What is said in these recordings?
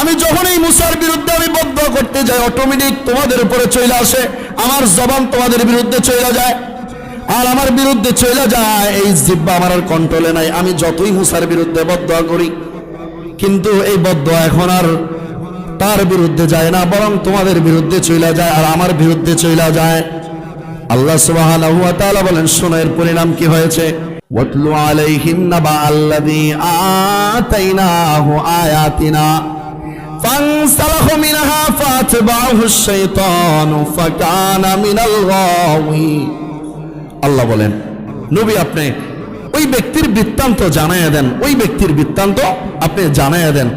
আমি যখন এই মুসার বিরুদ্ধে আমি বদ্ধ করতে যাই অটোমেটিক তোমাদের উপরে চলে আসে, আমার জবান তোমাদের বিরুদ্ধে চলে যায়। আর আমার বিরুদ্ধে চলে যায়, এই জিব্বা আমার আর কন্ট্রোলে নাই। আমি যতই মুসার বিরুদ্ধে বদ্ধ করি, কিন্তু এই বদ্ধ এখন আর তার বিরুদ্ধে যায় না, বরং তোমাদের বিরুদ্ধে চলে যায় আর আমার বিরুদ্ধে চলে যায়। আল্লাহ তাআলা বলেন, শোনো, এর পরিণাম কি হয়েছে? ওয়াতলু আলাইহিম নাবা আল্লাযী আতাইনাহু আয়াতিনা। فانسلخ منها فاتبعه الشيطان فكان من الغاوين আল্লাহ বলেন নবী আপনি ওই ব্যক্তির বৃত্তান্ত জানাইয়া দেন ওই ব্যক্তির বৃত্তান্ত আপনি জানাইয়া দেন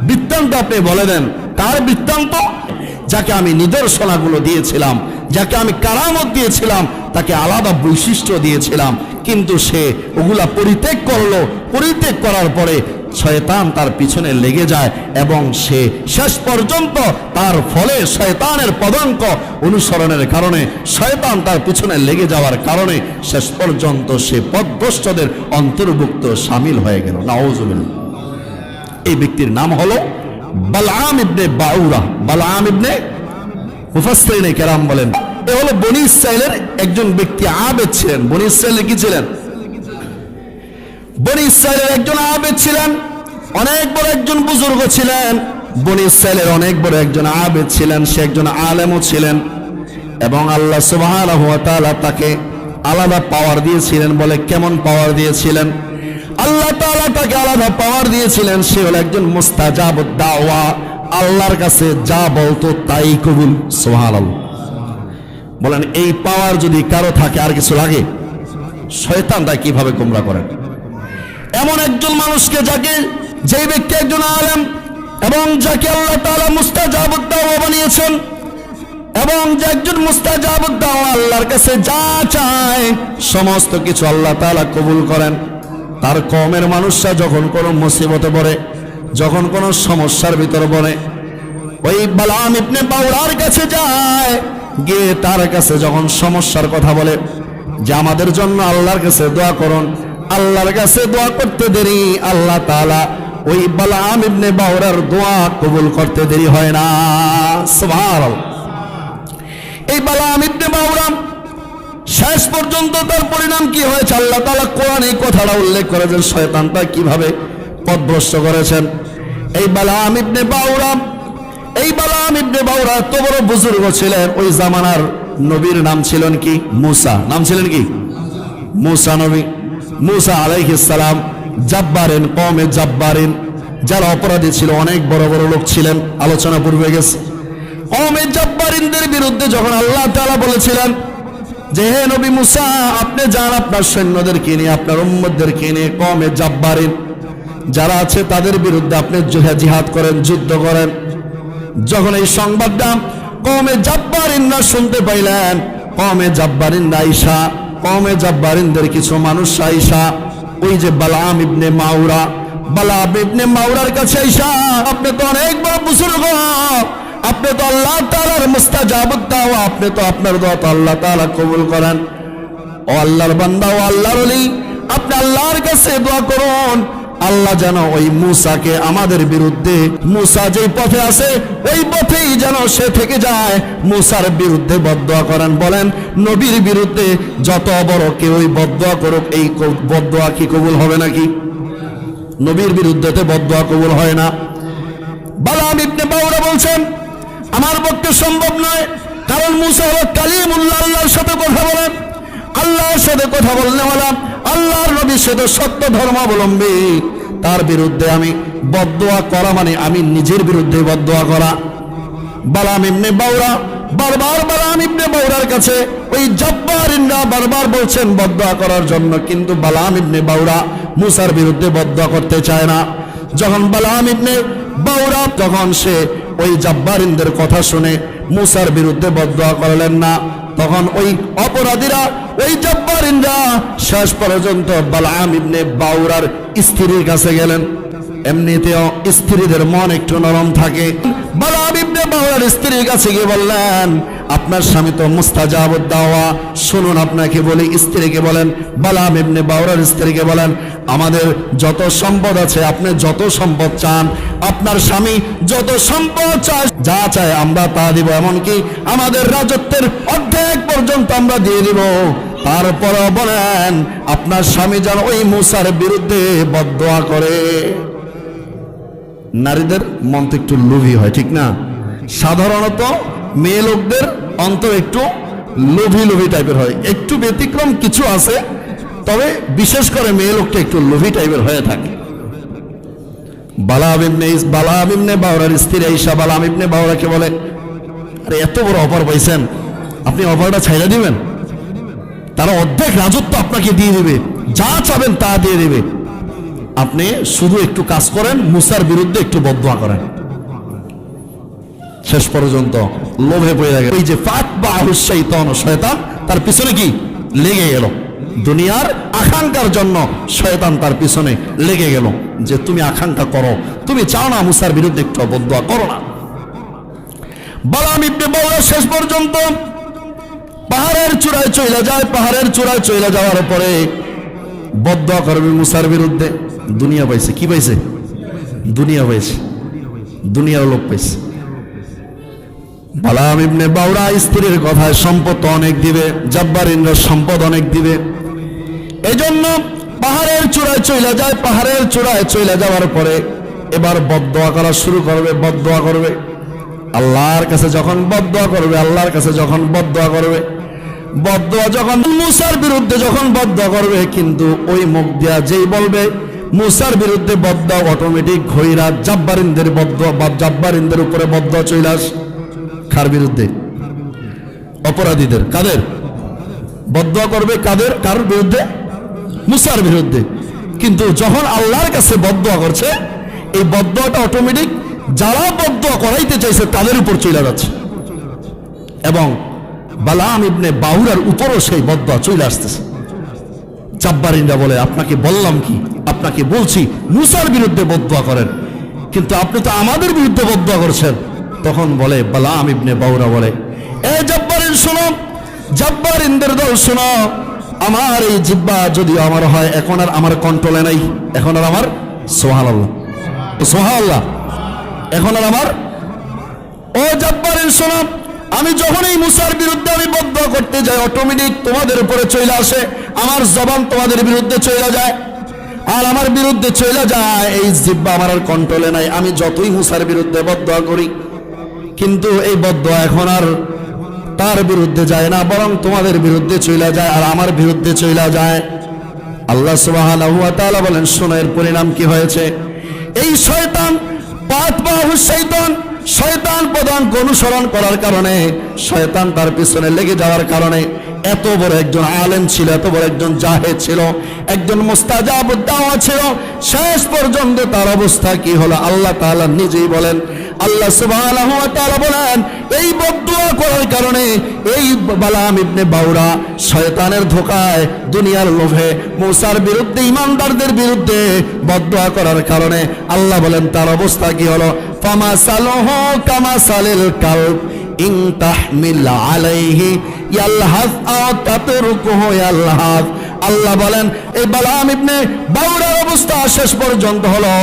বৃত্তান্ত আপনি বলে দেন তার বৃত্তান্ত যাকে আমি নিদর্শনাগুলো দিয়েছিলাম যাকে আমি কারামত দিয়েছিলাম তাকে আলাদা বৈশিষ্ট্য দিয়েছিলাম কিন্তু সে ওগুলা পরিত্যাগ করলো পরিত্যাগ করার পরে শয়তান তার পিছনে লেগে যায় এবং সে শেষ পর্যন্ত তার ফলে শয়তানের পদাঙ্ক অনুসরণের কারণে শয়তান তার পিছনে লেগে যাওয়ার কারণে শেষ পর্যন্ত সে পদভ্রষ্টদের অন্তর্ভুক্ত সামিল হয়ে গেল। নাওজুবিল্লাহ এই ব্যক্তির নাম হলো বালআম ইবনে বাউরা। বালআম ইবনে মুফাসসিরিনে কেরাম বলেন, এ হলো বনি ইসরাইলের একজন ব্যক্তি আবেদ ছিলেন। বনি ইসরাইলের কি ছিলেন? বনি ইসরায়েলের একজন আবেদ ছিলেন, অনেক বড় একজন বুজুর্গ ছিলেন। বনি ইসরায়েলের অনেক বড় একজন আবেদ ছিলেন, সে একজন আলেমও ছিলেন এবং আল্লাহ তাআলা তাকে আলাদা পাওয়ার দিয়েছিলেন বলে কেমন পাওয়ার দিয়েছিলেন? আল্লাহ তাআলা তাকে আলাদা পাওয়ার দিয়েছিলেন, সে হলো একজন মুস্তাজাবুদ দাওয়া আল্লাহর কাছে যা বলতো তাই কবুল, সুবহানাল্লাহ। বলেন, এই পাওয়ার যদি কারও থাকে, আর কিছু লাগে? শয়তানটা কীভাবে গোমরা করেন এমন একজন মানুষকে যাকে যে ব্যক্তি একজন আলেম এবং যাকে আল্লাহ তাআলা মুস্তাজাবুদ্দাওয়া বানিয়েছেন এবং যে একজন মুস্তাজাবুদ্দাওয়া আল্লাহর কাছে যা চায়, সমস্ত কিছু আল্লাহ তাআলা কবুল করেন। তার কমের মানুষরা যখন কোনো মুসিবতে পড়ে, যখন কোনো সমস্যার ভিতরে পড়ে, ওই বালাম ইবনে বাউরার কাছে যায়, গিয়ে তার কাছে যখন সমস্যার কথা বলে যে আমাদের জন্য আল্লাহর কাছে দোয়া করুন আল্লাহর কাছে দোয়া করতে দেরি, আল্লাহ তাআলা ওই বালাম ইবনে বাউরার দোয়া কবুল করতে দেরি হয় না। সুবহানাল্লাহ। এই বালাম ইবনে বাউরাম শেষ পর্যন্ত তার পরিণাম কি হয়েছে? আল্লাহ তাআলা কোরআন এই কথাটা উল্লেখ করেছেন, শয়তানটা কীভাবে পথভ্রষ্ট করেছেন। এই বালাম ইবনে বাউরাম এই বালাম ইবনে বাউরা এত বড় বুজুর্গ ছিলেন, ওই জামানার নবীর নাম ছিলেন কি? মুসা। নাম ছিলেন কি? মুসা নবী। মুসা আলাইহিস সালাম জাব্বারেন কমে জাব্বারেন, যারা অপরাধী ছিল, অনেক বড় বড় লোক ছিলেন, আলোচনা পূর্বে গেছে। কমে জাব্বারিনদের বিরুদ্ধে যখন আল্লাহ তাআলা বলেছিলেন যে, হে নবী মুসা, আপনি যান আপনার সৈন্যদেরকে নিয়ে, আপনার উম্মতদেরকে নিয়ে কমে জাব্বারিন। যারা আছে তাদের বিরুদ্ধে আপনি জুহে জিহাদ করেন, যুদ্ধ করেন। যখন এই সংবাদটা কমে জাব্বারিনরা শুনতে পাইলেন কমে জাব্বারিনরা আইসা কমে জব্বারিনদের কিছু মানুষ আইসা ওই যে বালাম ইবনে মাউরা বালাম ইবনে মাউরার কাছে আইসা আপনি তো অনেক বড় বুজুর্গ। আপনি তো আল্লাহ তাআলার মুস্তাজাবুদ দাও আপনি তো আপনার দোয়া তো আল্লাহ তালা কবুল করেন। ও আল্লাহর বান্দা, ও আল্লাহর ওলি, আপনি আল্লাহর কাছে দোয়া করুন। আল্লাহ যেন ওই মুসাকে আমাদের বিরুদ্ধে, মুসা যেই পথে আছে, ওই পথেই যেন সে থেকে যায়। মুসার বিরুদ্ধে বদদোয়া করেন, বলেন, নবীর বিরুদ্ধে যত বড় কেউ ওই বদদোয়া করুক, এই বদদোয়া কি কবুল হবে নাকি? নবীর বিরুদ্ধে তো বদদোয়া কবুল হয় না। বালাম ইবনে বাউরা বলছেন, আমার পক্ষে সম্ভব নয়, কারণ মুসা হলো কালিমুল্লাহ, আল্লাহর সাথে কথা বলেন। আল্লাহর সাথে কথা বললে বললাম আল্লাহর নবী সে তো সত্য ধর্মাবলম্বী। তার বিরুদ্ধে আমি বদদোয়া করা মানে আমি নিজের বিরুদ্ধে বদদোয়া করা। বালাম ইবনে বাউরা বারবার বালাম ইবনে বাউরার কাছে ওই জব্বারিনরা বারবার বলছেন বদদোয়া করার জন্য, কিন্তু বালাম ইবনে বাউরা মুসার বিরুদ্ধে বদদোয়া করতে চায় না। যখন বালাম ইবনে বাউরা তখন সে ওই জব্বারিনদের কথা শুনে মুসার বিরুদ্ধে বদদোয়া করলেন না। তখন ওই অপরাধীরা, ওই জব্বারিনরা শেষ পর্যন্ত বালাম ইবনে বাউরার স্ত্রীর কাছে গেলেন। এমনিতেও স্ত্রীদের মন একটু নরম থাকে। বালাম স্ত্রীর কাছে গিয়ে বললেন, আপনার স্বামী তো মুস্তাজাব দাওয়া শুনুন আপনাকে বলি, স্ত্রীকে বলেন, বালাম ইবনে বাউরার স্ত্রীকে বলেন, আমাদের যত সম্পদ আছে, আপনি যত সম্পদ চান, আপনার স্বামী যত সম্পদ চায়, যা চায় আমরা তা দিব। এমনকি আমাদের রাজত্বের অর্ধেক পর্যন্ত আমরা দিয়ে দিব। তারপরও বলেন, আপনার স্বামী যেন ওই মুসার বিরুদ্ধে বদোয়া করে। নারীদের মন তো একটু লোভী হয়, ঠিক না? সাধারণত মেয়ে লোকদের অন্তর একটু লোভী লোভী টাইপের হয়। একটু ব্যতিক্রম কিছু আছে, তবে বিশেষ করে মেয়ে লোকটা একটু লোভী টাইপের হয়ে থাকে। বালাম ইবনে বালাম ইবনে বাউরার স্ত্রী ঈশা বালাম ইবনে বাউরাকে বলে, আরে, এত বড় অফার পাইছেন। আপনি অফারটা ছাইড়া দিবেন? তারা অর্ধেক রাজত্ব আপনাকে দিয়ে দিবে। যা চাবেন তা দিয়ে দিবে। আপনি শুধু একটু কাজ করেন, মুসার বিরুদ্ধে একটু বদয়া করেন। শেষ পর্যন্ত লোভে পড়ে গেল। এই যে ফাত বা আহুসাইতন শয়তান, তার পিছনে কি? লেগে গেল। দুনিয়ার আকাঙ্ক্ষার জন্য শয়তান তার পিছনে লেগে গেল। যে তুমি আকাঙ্ক্ষা করো, তুমি চাও না মুসার বিরুদ্ধে একটু বদয়া করো না। বালাম ইবনে বাউরা শেষ পর্যন্ত পাহাড়ের চূড়ায় চলে যায়, পাহাড়ের চূড়ায় চলে যাওয়ার পরে বদ্ধ করবে মুসার বিরুদ্ধে। দুনিয়া পাইছে, কি পাইছে? দুনিয়া পাইছে। দুনিয়ার লোক পাইছে। বালাম ইবনে বাউরা স্ত্রীর কথায় সম্পদ অনেক দিবে জব্বার ইন্দ্র সম্পদ অনেক দিবে। এজন্য পাহাড়ের চূড়ায় চলে যায়, পাহাড়ের চূড়ায় চলে যাওয়ার পরে এবার বদোয়া করা শুরু করবে বদোয়া করবে। আল্লাহর কাছে যখন বদোয়া করবে, আল্লাহর কাছে যখন বদোয়া করবে বদোয়া যখন মুসার বিরুদ্ধে যখন বদোয়া করবে, কিন্তু ওই মুখ দিয়া যেই বলবে, মুসার বিরুদ্ধে বদোয়া অটোমেটিক ঘইরা জাব্বারিনদের বদোয়া বা জাব্বারিনদের উপরে বদোয়া চলে আস। কার বিরুদ্ধে? অপরাধীদের। কাদের? বদোয়া করবে কাদের? কার বিরুদ্ধে? মুসার বিরুদ্ধে। কিন্তু যখন আল্লাহর কাছে বদোয়া করছে, এই বদোয়াটা অটোমেটিক যারা বদোয়া করাইতে চাইছে, তাদের উপর চলে যাচ্ছে। এবং বালাম ইবনে বাহুরার উপরও সেই বদোয়া চলে আসতেছে। চাব্বারিনরা বলে, আপনাকে বললাম কি? আপনাকে বলছি, মুসার বিরুদ্ধে বদোয়া করেন। কিন্তু আপনি তো আমাদের বিরুদ্ধে বদোয়া করছেন। তখন বলে, বালাম ইবনে বাউরা বলে, এ জব্বারিন শোনো, জব্বারিনদের দল শোনো, আমার এই জিব্বা যদি আমার হয়, এখন আর আমার কন্ট্রোলে নাই, এখন আর আমার সোহাল আল্লাহ সোহাল আল্লাহ এখন আর আমার, ও জব্বারিন শোনো, আমি যখন এই মুসার বিরুদ্ধে আমি বদ্ধ করতে যাই অটোমেটিক তোমাদের উপরে চলে আসে, আমার জবান তোমাদের বিরুদ্ধে চলে যায়। আর আমার বিরুদ্ধে চলে যায়, এই জিব্বা আমার আর কন্ট্রোলে নাই, আমি যতই মুসার বিরুদ্ধে বদ্ধ করি কিন্তু এই বদ্ধ এখন আর তার বিরুদ্ধে যায় না, বরং তোমাদের বিরুদ্ধে চইলা যায় আর আমার বিরুদ্ধে চইলা যায়। আল্লাহ তাআলা বলেন, শোনো, এর পরিণাম কি হয়েছে? এই শয়তান শয়তান শয়তান প্রধানকে অনুসরণ করার কারণে শয়তান তার পিছনে লেগে যাওয়ার কারণে এত বড় একজন আলেম ছিল, এত বড় একজন জাহেদ ছিল, একজন মুস্তাজাব দাওয়া ছিল। শেষ পর্যন্ত তার অবস্থা কি হলো? আল্লাহ তাআলা নিজেই বলেন আল্লাহ তাআলা বলেন, এই বদদুয়া করার কারণে এই বালাম ইবনে বাউরা শয়তানের ধোকায় দুনিয়ার লোভে, মূসার বিরুদ্ধে, ইমানদারদের বিরুদ্ধে বদদুয়া করার কারণে আল্লাহ বলেন, তার অবস্থা কি হলো? ফামা সালহু কামা সালিল কাল ইন তাহমিল আলাইহি ইয়ালহাজ আও তাতরুকুহু ইয়ালহাজ আল্লাহ বলেন, এই বালাম ইবনে বাউরার অবস্থা শেষ পর্যন্ত হলো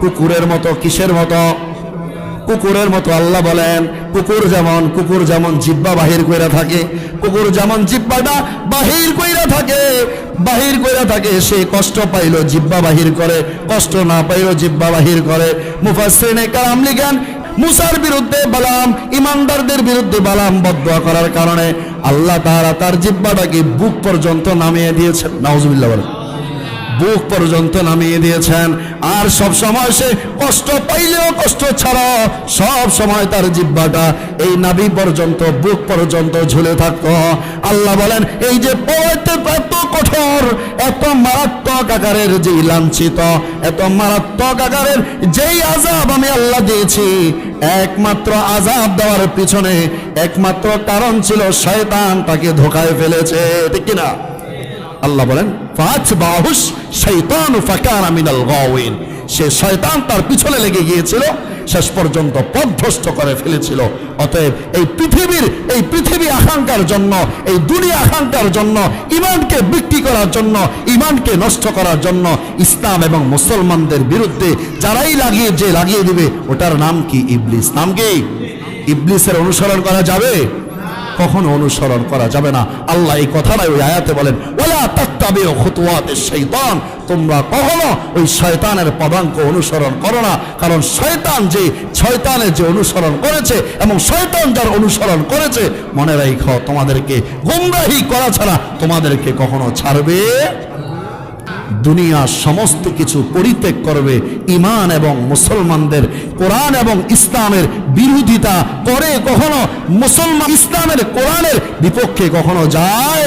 কুকুরের মতো, কিসের মতো? কুকুরের মতো আল্লাহ বলেন, কুকুর যেমন কুকুর যেমন জিব্বা বাহির কইরা থাকে, কুকুর যেমন জিব্বাটা বাহির কইরা থাকে, বাহির কইরা থাকে, সে কষ্ট পাইলো জিব্বা বাহির করে, কষ্ট না পাইলো জিব্বা বাহির করে। মুফাসসিরিনে কালাম লিখেন, মুসার বিরুদ্ধে বালাম, ইমানদারদের বিরুদ্ধে বালাম বদয়া করার কারণে আল্লাহ তাআলা তার জিব্বাটাকে বুক পর্যন্ত নামিয়ে দিয়েছেন। নাউজুবিল্লাহ বলেন। বুক পর্যন্ত নামিয়ে দিয়েছেন। আর সব সময় সে কষ্ট পাইলেও কষ্ট ছাড়া সব সময় তার জিব্বাটা এই নাভি পর্যন্ত, বুক পর্যন্ত ঝুলে থাকতো। আল্লাহ বলেন, এই যে পড়তে এত কঠোর, এত মারাত্মক আকারের যেই লাঞ্ছিত, এত মারাত্মক আকারের যেই আজাব আমি আল্লাহ দিয়েছি, একমাত্র আজাব দেওয়ার পিছনে একমাত্র কারণ ছিল শয়তান তাকে ধোকায় ফেলেছে। ঠিক কিনা? আল্লাহ বলেন বাহুস শৈতান ফাকানা মিনাল গাওয়িন। সে শয়তান তার পিছনে লেগে গিয়েছিল, শেষ পর্যন্ত পথভ্রষ্ট করে ফেলেছিল। অতএব এই পৃথিবীর, এই পৃথিবী আকাঙ্ক্ষার জন্য, এই দুনিয়া আকাঙ্ক্ষার জন্য, ইমানকে বিক্রি করার জন্য, ইমানকে নষ্ট করার জন্য ইসলাম এবং মুসলমানদের বিরুদ্ধে যারাই লাগিয়ে, যে লাগিয়ে দিবে, ওটার নাম কি? ইবলিস। নাম কি? ইবলিসের অনুসরণ করা যাবে? কখনো অনুসরণ করা যাবে না। আল্লাহ এই কথাটাই ওই আয়াতে বলেন ওলা তাত্তাবে শৈতান তোমরা কখনো ওই শয়তানের পদাঙ্ক অনুসরণ করো না, কারণ শয়তান যে শয়তানের যে অনুসরণ করেছে এবং শয়তান যার অনুসরণ করেছে, মনে রাখো, তোমাদেরকে গুমরাহি করা ছাড়া তোমাদেরকে কখনো ছাড়বে দুনিয়ার সমস্ত কিছু পরিত্যাগ করবে ইমান এবং মুসলমানদের কোরআন এবং ইসলামের বিরোধিতা করে কখনো মুসলমান ইসলামের কোরআনের বিপক্ষে কখনো যায়